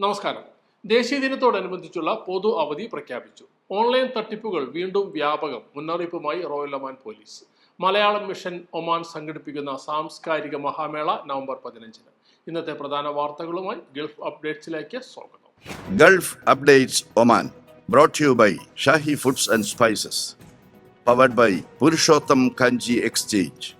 നമസ്കാരം. ദേശീയ ദിനത്തോടനുബന്ധിച്ചുള്ള പൊതു അവധി പ്രഖ്യാപിച്ചു. ഓൺലൈൻ തട്ടിപ്പുകൾ വീണ്ടും വ്യാപകം. മുന്നറിയിപ്പുമായി Royal Oman Police. Malayalam mission Oman സംഘടിപ്പിക്കുന്ന സാംസ്കാരിക മഹാമേള നവംബർ പതിനഞ്ചിന്. ഇന്നത്തെ പ്രധാന വാർത്തകളുമായി ഗൾഫ് അപ്ഡേറ്റ്സിലേക്ക് സ്വാഗതം. Gulf updates Oman brought you by Shahi foods and spices. Powered by Purushottam Kanji exchange.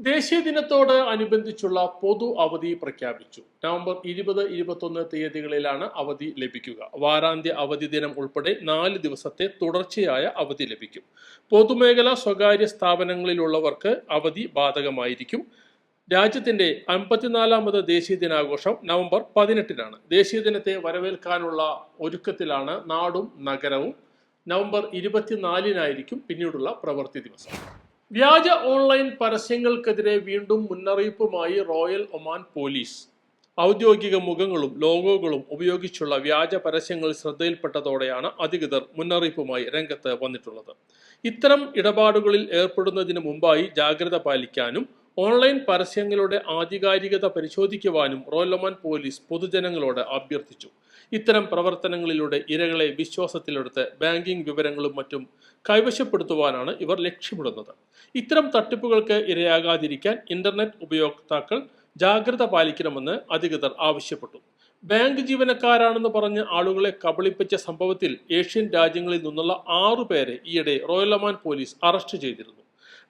ദേശീയ ദിനത്തോട് അനുബന്ധിച്ചുള്ള പൊതു അവധി പ്രഖ്യാപിച്ചു. നവംബർ ഇരുപത് ഇരുപത്തൊന്ന് തീയതികളിലാണ് അവധി ലഭിക്കുക. വാരാന്ത്യ അവധി ദിനം ഉൾപ്പെടെ നാല് ദിവസത്തെ തുടർച്ചയായ അവധി ലഭിക്കും. പൊതുമേഖലാ സ്വകാര്യ സ്ഥാപനങ്ങളിലുള്ളവർക്ക് അവധി ബാധകമായിരിക്കും. രാജ്യത്തിന്റെ അമ്പത്തിനാലാമത് ദേശീയ ദിനാഘോഷം നവംബർ പതിനെട്ടിനാണ്. ദേശീയ ദിനത്തെ വരവേൽക്കാനുള്ള ഒരുക്കത്തിലാണ് നാടും നഗരവും. നവംബർ ഇരുപത്തിനാലിനായിരിക്കും പിന്നീടുള്ള പ്രവൃത്തി ദിവസം. വ്യാജ ഓൺലൈൻ പരസ്യങ്ങൾക്കെതിരെ വീണ്ടും മുന്നറിയിപ്പുമായി റോയൽ ഒമാൻ പോലീസ്. ഔദ്യോഗിക മുഖങ്ങളും ലോഗോകളും ഉപയോഗിച്ചുള്ള വ്യാജ പരസ്യങ്ങൾ ശ്രദ്ധയിൽപ്പെട്ടതോടെയാണ് അധികൃതർ മുന്നറിയിപ്പുമായി രംഗത്ത് വന്നിട്ടുള്ളത്. ഇത്തരം ഇടപാടുകളിൽ ഏർപ്പെടുന്നതിന് മുമ്പായി ജാഗ്രത പാലിക്കാനും ഓൺലൈൻ പരസ്യങ്ങളുടെ ആധികാരികത പരിശോധിക്കുവാനും റോയൽ ഒമാൻ പോലീസ് പൊതുജനങ്ങളോട് അഭ്യർത്ഥിച്ചു. ഇത്തരം പ്രവർത്തനങ്ങളിലൂടെ ഇരകളെ വിശ്വാസത്തിലെടുത്ത് ബാങ്കിംഗ് വിവരങ്ങളും മറ്റും കൈവശപ്പെടുത്തുവാനാണ് ഇവർ ലക്ഷ്യമിടുന്നത്. ഇത്തരം തട്ടിപ്പുകൾക്ക് ഇരയാകാതിരിക്കാൻ ഇന്റർനെറ്റ് ഉപയോക്താക്കൾ ജാഗ്രത പാലിക്കണമെന്ന് അധികൃതർ ആവശ്യപ്പെട്ടു. ബാങ്ക് ജീവനക്കാരാണെന്ന് പറഞ്ഞ് ആളുകളെ കബളിപ്പിച്ച സംഭവത്തിൽ ഏഷ്യൻ രാജ്യങ്ങളിൽ നിന്നുള്ള ആറു പേരെ ഈയിടെ റോയൽ ഒമാൻ പോലീസ് അറസ്റ്റ് ചെയ്തിരുന്നു.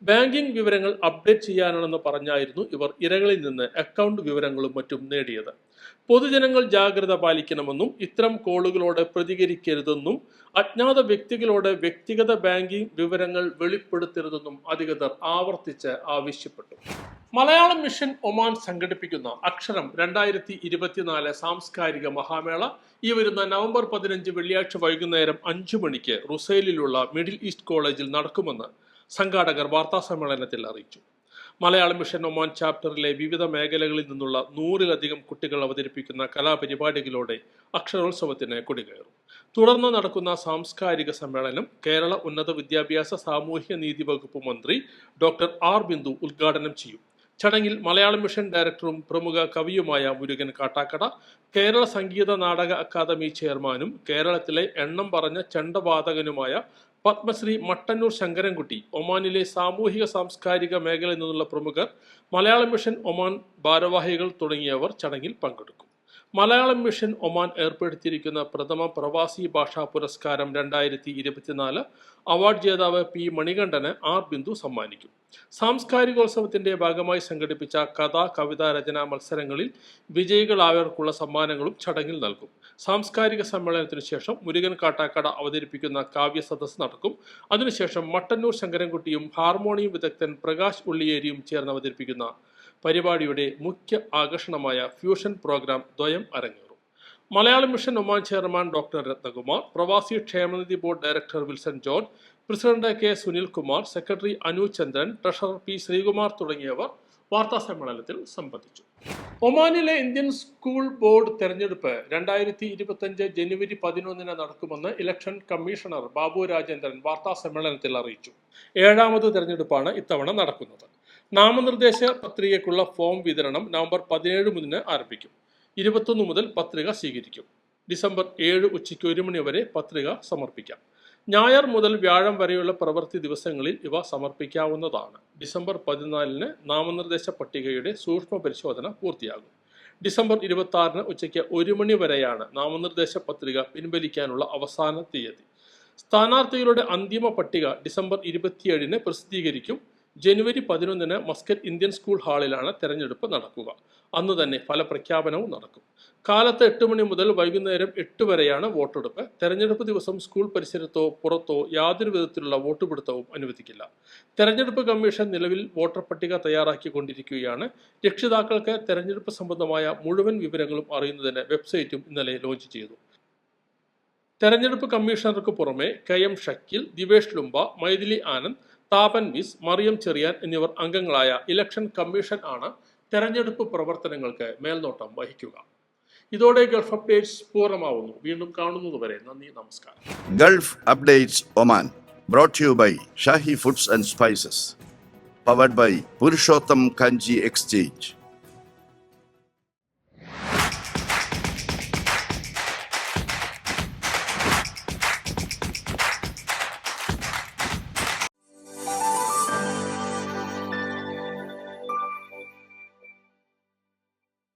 ബാങ്കിംഗ് വിവരങ്ങൾ അപ്ഡേറ്റ് ചെയ്യാനാണെന്ന് പറഞ്ഞായിരുന്നു ഇവർ ഇരകളിൽ നിന്ന് അക്കൗണ്ട് വിവരങ്ങളും മറ്റും നേടിയത്. പൊതുജനങ്ങൾ ജാഗ്രത പാലിക്കണമെന്നും ഇത്തരം കോളുകളോട് പ്രതികരിക്കരുതെന്നും അജ്ഞാത വ്യക്തികളോട് വ്യക്തിഗത ബാങ്കിംഗ് വിവരങ്ങൾ വെളിപ്പെടുത്തരുതെന്നും അധികൃതർ ആവർത്തിച്ച് ആവശ്യപ്പെട്ടു. മലയാളം മിഷൻ ഒമാൻ സംഘടിപ്പിക്കുന്ന അക്ഷരം രണ്ടായിരത്തി ഇരുപത്തിനാല് സാംസ്കാരിക മഹാമേള ഈ വരുന്ന നവംബർ പതിനഞ്ച് വെള്ളിയാഴ്ച വൈകുന്നേരം അഞ്ചു മണിക്ക് റുസൈലിലുള്ള മിഡിൽ ഈസ്റ്റ് കോളേജിൽ നടക്കുമെന്ന് സംഘാടകർ വാർത്താ സമ്മേളനത്തിൽ അറിയിച്ചു. മലയാളം മിഷൻ ഒമാൻ ചാപ്റ്ററിലെ വിവിധ മേഖലകളിൽ നിന്നുള്ള നൂറിലധികം കുട്ടികൾ അവതരിപ്പിക്കുന്ന കലാപരിപാടികളോടെ അക്ഷരോത്സവത്തിന് കൊടികയറും. തുടർന്ന് നടക്കുന്ന സാംസ്കാരിക സമ്മേളനം കേരള ഉന്നത വിദ്യാഭ്യാസ സാമൂഹ്യ നീതി വകുപ്പ് മന്ത്രി ഡോക്ടർ ആർ. ബിന്ദു ഉദ്ഘാടനം ചെയ്യും. ചടങ്ങിൽ മലയാളം മിഷൻ ഡയറക്ടറും പ്രമുഖ കവിയുമായ മുരുകൻ കാട്ടാക്കട കേരള സംഗീത നാടക അക്കാദമി ചെയർമാനും കേരളത്തിലെ എണ്ണം പറഞ്ഞ ചണ്ടവാതകനുമായ പത്മശ്രീ മട്ടന്നൂർ ശങ്കരൻകുട്ടി ഒമാനിലെ സാമൂഹിക സാംസ്കാരിക മേഖലയിൽ നിന്നുള്ള പ്രമുഖർ മലയാള മിഷൻ ഒമാൻ ഭാരവാഹികൾ തുടങ്ങിയവർ ചടങ്ങിൽ പങ്കെടുക്കും. മലയാളം മിഷൻ ഒമാൻ ഏർപ്പെടുത്തിയിരിക്കുന്ന പ്രഥമ പ്രവാസി ഭാഷാ പുരസ്കാരം രണ്ടായിരത്തി ഇരുപത്തിനാല് അവാർഡ് ജേതാവ് പി മണികണ്ഠന് ആർ ബിന്ദു സമ്മാനിക്കും. സാംസ്കാരികോത്സവത്തിന്റെ ഭാഗമായി സംഘടിപ്പിച്ച കഥ കവിതാ രചനാ മത്സരങ്ങളിൽ വിജയികളായവർക്കുള്ള സമ്മാനങ്ങളും ചടങ്ങിൽ നൽകും. സാംസ്കാരിക സമ്മേളനത്തിന് ശേഷം മുരുകൻ കാട്ടാക്കട അവതരിപ്പിക്കുന്ന കാവ്യ സദസ് നടക്കും. അതിനുശേഷം മട്ടന്നൂർ ശങ്കരൻകുട്ടിയും ഹാർമോണിയം വിദഗ്ധൻ പ്രകാശ് ഉള്ളിയേരിയും ചേർന്ന് അവതരിപ്പിക്കുന്ന പരിപാടിയുടെ മുഖ്യ ആകർഷണമായ ഫ്യൂഷൻ പ്രോഗ്രാം ദ്വയം അരങ്ങേറും. Malayalam mission Oman chairman doctor Ratnakumar പ്രവാസി ക്ഷേമനിധി board director Wilson George president K Sunilkumar secretary Anu Chandran treasurer P Sreekumar തുടങ്ങിയവർ വാർത്താ സമ്മേളനത്തിൽ സംബന്ധിച്ചു. ഒമാനിലെ ഇന്ത്യൻ സ്കൂൾ ബോർഡ് തെരഞ്ഞെടുപ്പ് രണ്ടായിരത്തി ഇരുപത്തഞ്ച് ജനുവരി പതിനൊന്നിന് നടക്കുമെന്ന് ഇലക്ഷൻ കമ്മീഷണർ ബാബു രാജേന്ദ്രൻ വാർത്താ സമ്മേളനത്തിൽ അറിയിച്ചു. ഏഴാമത് തെരഞ്ഞെടുപ്പാണ് ഇത്തവണ നടക്കുന്നത്. നാമനിർദ്ദേശ പത്രികയ്ക്കുള്ള ഫോം വിതരണം നവംബർ പതിനേഴ് മുതൽ ആരംഭിക്കും. ഇരുപത്തൊന്ന് മുതൽ പത്രിക സ്വീകരിക്കും. ഡിസംബർ ഏഴ് ഉച്ചയ്ക്ക് ഒരു മണി വരെ പത്രിക സമർപ്പിക്കാം. ഞായർ മുതൽ വ്യാഴം വരെയുള്ള പ്രവൃത്തി ദിവസങ്ങളിൽ ഇവ സമർപ്പിക്കാവുന്നതാണ്. ഡിസംബർ പതിനാലിന് നാമനിർദ്ദേശ പട്ടികയുടെ സൂക്ഷ്മ പരിശോധന പൂർത്തിയാകും. ഡിസംബർ ഇരുപത്തി ആറിന് ഉച്ചയ്ക്ക് ഒരു മണി വരെയാണ് നാമനിർദ്ദേശ പത്രിക പിൻവലിക്കാനുള്ള അവസാന തീയതി. സ്ഥാനാർത്ഥികളുടെ അന്തിമ പട്ടിക ഡിസംബർ ഇരുപത്തിയേഴിന് പ്രസിദ്ധീകരിക്കും. ജനുവരി പതിനൊന്നിന് മസ്കറ്റ് ഇന്ത്യൻ സ്കൂൾ ഹാളിലാണ് തെരഞ്ഞെടുപ്പ് നടക്കുക. അന്ന് തന്നെ ഫലപ്രഖ്യാപനവും നടക്കും. കാലത്ത് എട്ട് മണി മുതൽ വൈകുന്നേരം എട്ട് വരെയാണ് വോട്ടെടുപ്പ്. തെരഞ്ഞെടുപ്പ് ദിവസം സ്കൂൾ പരിസരത്തോ പുറത്തോ യാതൊരു വിധത്തിലുള്ള വോട്ടുപിടുത്തവും അനുവദിക്കില്ല. തെരഞ്ഞെടുപ്പ് കമ്മീഷൻ നിലവിൽ വോട്ടർ പട്ടിക തയ്യാറാക്കിക്കൊണ്ടിരിക്കുകയാണ്. രക്ഷിതാക്കൾക്ക് തെരഞ്ഞെടുപ്പ് സംബന്ധമായ മുഴുവൻ വിവരങ്ങളും അറിയുന്നതിന് വെബ്സൈറ്റും ഇന്നലെ ലോഞ്ച് ചെയ്തു. തെരഞ്ഞെടുപ്പ് കമ്മീഷണർക്ക് പുറമെ K M Shakeel Divesh Lumba Maithili Anand Thapan Miss Mariyam Cherian എന്നിവർ അംഗങ്ങളായ ഇലക്ഷൻ കമ്മീഷൻ ആണ് തെരഞ്ഞെടുപ്പ് പ്രവർത്തനങ്ങൾക്ക് മേൽനോട്ടം വഹിക്കുക. ഇതോടെ ഗൾഫ് അപ്ഡേറ്റ്സ് പൂർണമാവുന്നു. വീണ്ടും കാണുന്നതുവരെ നന്ദി നമസ്കാരം. Gulf updates Oman brought you by Shahi foods and spices powered by Purushottam Kanji exchange.